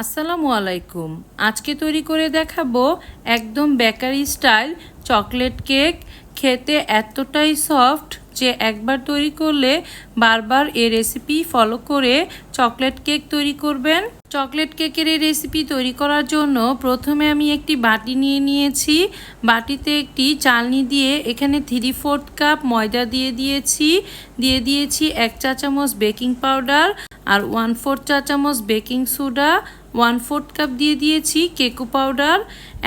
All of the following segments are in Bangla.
আসসালামু আলাইকুম। আজকে তৈরি করে দেখাবো একদম বেকারি স্টাইল চকলেট কেক। খেতে এতটাই সফট যে একবার তৈরি করলে বারবার এই রেসিপি ফলো করে চকলেট কেক তৈরি করবেন। চকলেট কেকের এই রেসিপি তৈরি করার জন্য প্রথমে আমি একটি বাটি নিয়ে নিয়েছি। বাটিতে একটি চালনি দিয়ে এখানে থ্রি ফোর্থ কাপ ময়দা দিয়ে দিয়েছি। দিয়ে দিয়েছি এক চা চামচ বেকিং পাউডার। আর ওয়ান ফোর্থ চা চামচ baking soda one fourth cup দিয়ে দিয়েছি কেকো পাউডার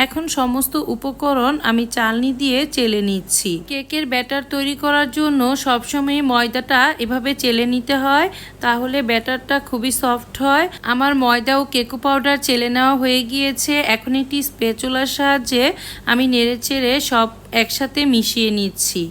এখন সমস্ত উপকরণ আমি চালনি দিয়ে চেলে নিচ্ছি। কেকের ব্যাটার তৈরি করার জন্য সবসময় ময়দাটা এভাবে চেলে নিতে হয়, তাহলে ব্যাটারটা খুবই সফট হয়। আমার ময়দা ও কেকো পাউডার চেলে নেওয়া হয়ে গিয়েছে। এখন একটি স্পেচুলার সাহায্যে আমি নেড়ে চেড়ে সব একসাথে মিশিয়ে নিচ্ছি।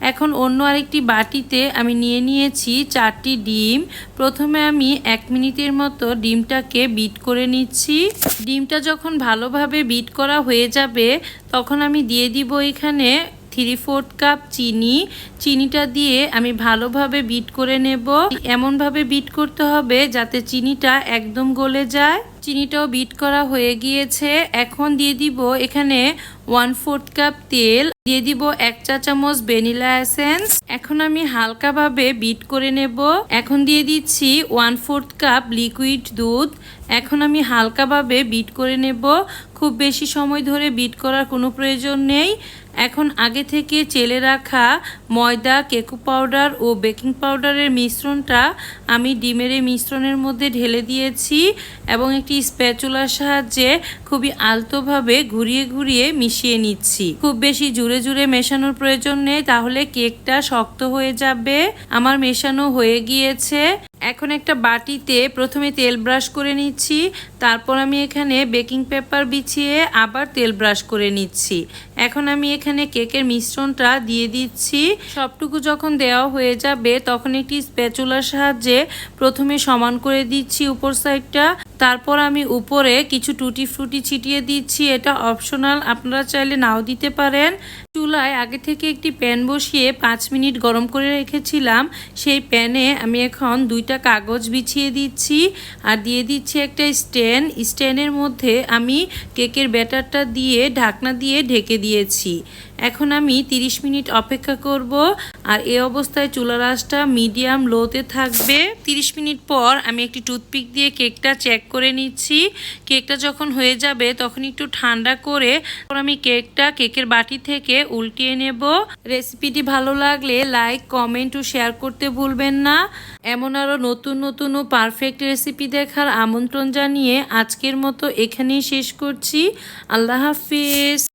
এখন অন্য আরেকটি বাটিতে আমি নিয়ে নিয়েছি চারটি ডিম। প্রথমে আমি এক মিনিটের মতো ডিমটাকে বিট করে নিচ্ছি। ডিমটা যখন ভালোভাবে বিট করা হয়ে যাবে, তখন আমি দিয়ে দিব এখানে থ্রি ফোর্থ কাপ চিনি। চিনিটা দিয়ে আমি ভালোভাবে বিট করে নেব। এমনভাবে বিট করতে হবে যাতে চিনিটা একদম গলে যায়। চিনিটাও বিট করা হয়ে গিয়েছে। এখন দিয়ে দিব এখানে ওয়ান ফোর্থ কাপ তেল। দিয়ে দিব এক চা চামচ ভ্যানিলা এসেন্স এখন আমি হালকাভাবে বিট করে নেব। এখন দিয়ে দিচ্ছি ওয়ান ফোর্থ কাপ লিকুইড দুধ। এখন আমি হালকাভাবে বিট করে নেব। খুব বেশি সময় ধরে বিট করার কোনো প্রয়োজন নেই। এখন আগে থেকে চেলে রাখা ময়দা, কেকু পাউডার ও বেকিং পাউডারের মিশ্রণটা আমি ডিমের এই মিশ্রণের মধ্যে ঢেলে দিয়েছি এবং একটি স্প্যাচুলার সাহায্যে খুবই আলতোভাবে ঘুরিয়ে ঘুরিয়ে মিশিয়ে নিচ্ছি। খুব বেশি জুড়ে জুড়ে মেশানোর প্রয়োজন নেই, তাহলে কেকটা শক্ত হয়ে যাবে। আমার মেশানো হয়ে গিয়েছে। এখন একটা বাটিতে প্রথমে তেল ব্রাশ করে নিচ্ছি, তারপর আমি এখানে বেকিং পেপার বিছিয়ে আবার তেল ব্রাশ করে নিচ্ছি। এখন আমি এখানে কেকের মিশ্রণটা দিয়ে দিচ্ছি। সবটুকু যখন দেওয়া হয়ে যাবে, তখন একটি স্প্যাচুলার সাহায্যে প্রথমে সমান করে দিচ্ছি উপর সাইডটা। তারপর আমি উপরে কিছু টুটি ফ্রুটি ছিটিয়ে দিচ্ছি। এটা অপশনাল, আপনারা চাইলে নাও দিতে পারেন। চুলায় আগে থেকে একটি প্যান বসিয়ে পাঁচ মিনিট গরম করে রেখেছিলাম। সেই প্যানে আমি এখন দুইটা কাগজ বিছিয়ে দিচ্ছি আর দিয়ে দিচ্ছি একটা স্ট্যান্ড। স্ট্যান্ডের মধ্যে আমি কেকের ব্যাটারটা দিয়ে ঢাকনা দিয়ে ঢেকে দিয়েছি। এখন আমি 30 মিনিট অপেক্ষা করব। আর এই অবস্থায় চুলার আঁচটা মিডিয়াম লোতে থাকবে। 30 মিনিট পর আমি একটি টুথপিক দিয়ে কেকটা চেক করে নিচ্ছি। কেকটা যখন হয়ে যাবে তখন একটু ঠান্ডা করে আমি কেকটা কেকের বাটি থেকে উল্টিয়ে নেব। রেসিপিটি ভালো লাগলে লাইক, কমেন্ট ও শেয়ার করতে ভুলবেন না। এমন আরও নতুন নতুন ও পারফেক্ট রেসিপি দেখার আমন্ত্রণ জানিয়ে আজকের মতো এখানেই শেষ করছি। আল্লাহ হাফিজ।